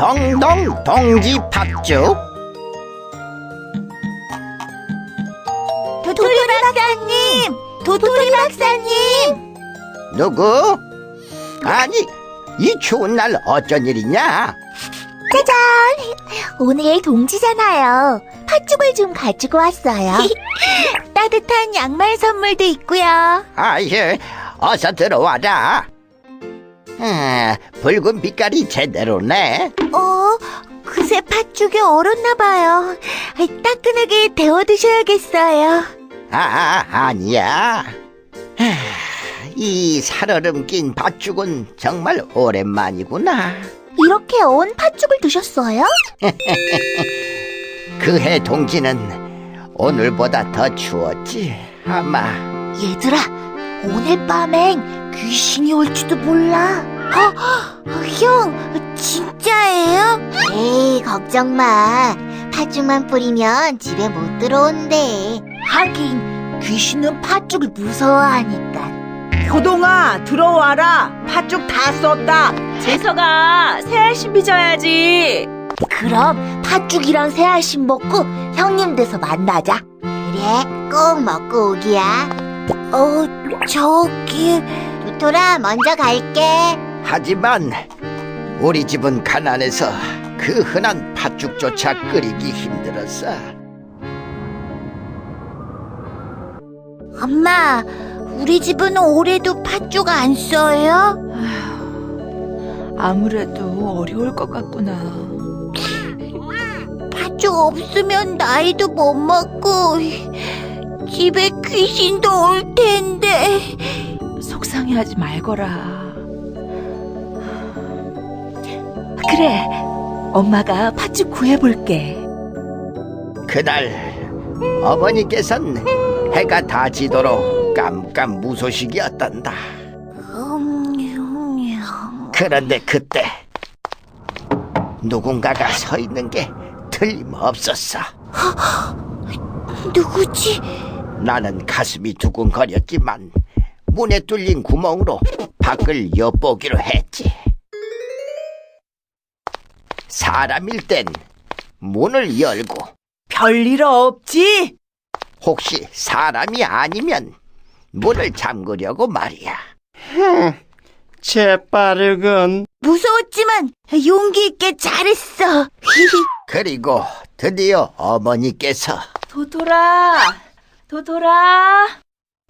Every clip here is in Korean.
동동 동지 팥죽 도토리 박사님! 도토리 박사님! 누구? 아니 이 추운 날 어쩐 일이냐? 짜잔! 오늘 동지잖아요. 팥죽을 좀 가지고 왔어요. 따뜻한 양말 선물도 있고요. 아예 어서 들어와라. 아, 붉은 빛깔이 제대로네. 어, 그새 팥죽이 얼었나 봐요. 따끈하게 데워 드셔야겠어요. 아 아니야. 하, 이 살얼음 낀 팥죽은 정말 오랜만이구나. 이렇게 온 팥죽을 드셨어요? 그해 동지는 오늘보다 더 추웠지 아마. 얘들아, 오늘 밤엔 귀신이 올지도 몰라. 어, 형, 진짜예요? 에이, 걱정 마. 팥죽만 뿌리면 집에 못 들어온대. 하긴, 귀신은 팥죽을 무서워하니까. 효동아 들어와라 팥죽 다 썼다 재석아 새알심 빚어야지 그럼 팥죽이랑 새알심 먹고 형님 돼서 만나자. 그래, 꼭 먹고 오기야. 어, 저기... 도토라, 먼저 갈게. 하지만 우리 집은 가난해서 그 흔한 팥죽조차 끓이기 힘들었어. 엄마, 우리 집은 올해도 팥죽 안 써요? 아무래도 어려울 것 같구나 팥죽 없으면 나이도 못 먹고 집에 귀신도 올 텐데. 속상해하지 말거라 그래 엄마가 팥죽 구해볼게 그날 어머니께선 해가 다 지도록 깜깜 무소식이었단다. 음, 그런데 그때 누군가가 서 있는 게 틀림없었어. 누구지? 나는 가슴이 두근거렸지만 문에 뚫린 구멍으로 밖을 엿보기로 했지. 사람일 땐 문을 열고 별일 없지? 혹시 사람이 아니면 문을 잠그려고 말이야. 재빠르군. 무서웠지만 용기 있게 잘했어. 그리고 드디어 어머니께서 도돌아 도돌아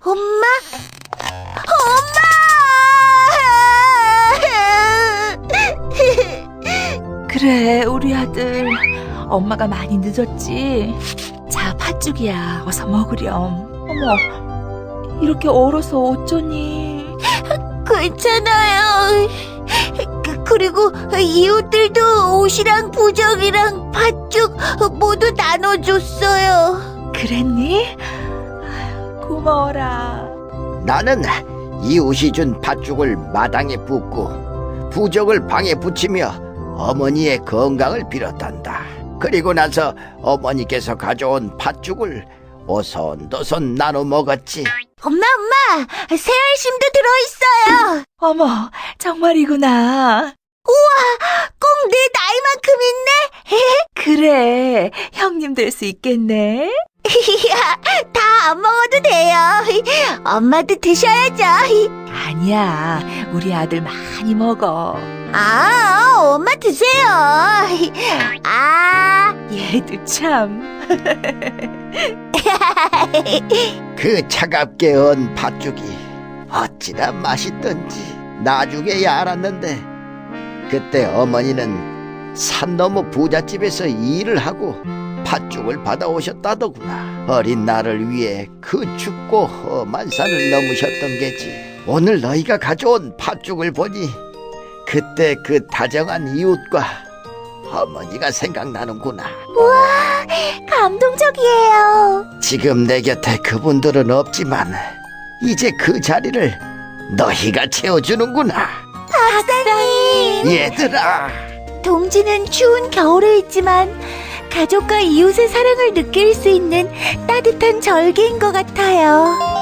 엄마? 엄마! 그래 우리 아들 엄마가 많이 늦었지 자 팥죽이야 어서 먹으렴 어머 이렇게 얼어서 어쩌니 괜찮아요. 그- 그리고 이웃들도 옷이랑 부적이랑 팥죽 모두 나눠줬어요. 그랬니? 고마워라 나는 이웃이 준 팥죽을 마당에 붓고 부적을 방에 붙이며 어머니의 건강을 빌었단다. 그리고 나서 어머니께서 가져온 팥죽을 오손도손 나눠 먹었지. 엄마, 엄마! 새 알심도 들어있어요! 어머 정말이구나 꼭내 나이만큼 그래 형님 될 수 있겠네 있네? 다 안 먹어도 돼요. 엄마도 드셔야죠. 아니야 우리 아들 많이 먹어 아, 엄마 드세요. 아, 얘도 참 그 차갑게 언 팥죽이 어찌나 맛있던지 나중에야 알았는데 그때 어머니는 산 너머 부잣집에서 일을 하고 팥죽을 받아오셨다더구나. 어린 나를 위해 그 춥고 험한 산을 넘으셨던 게지. 오늘 너희가 가져온 팥죽을 보니 그때 그 다정한 이웃과 어머니가 생각나는구나. 감동적이에요. 지금 내 곁에 그분들은 없지만 이제 그 자리를 너희가 채워주는구나. 박사님! 얘들아! 동지는 추운 겨울에 있지만 가족과 이웃의 사랑을 느낄 수 있는 따뜻한 절개인 것 같아요.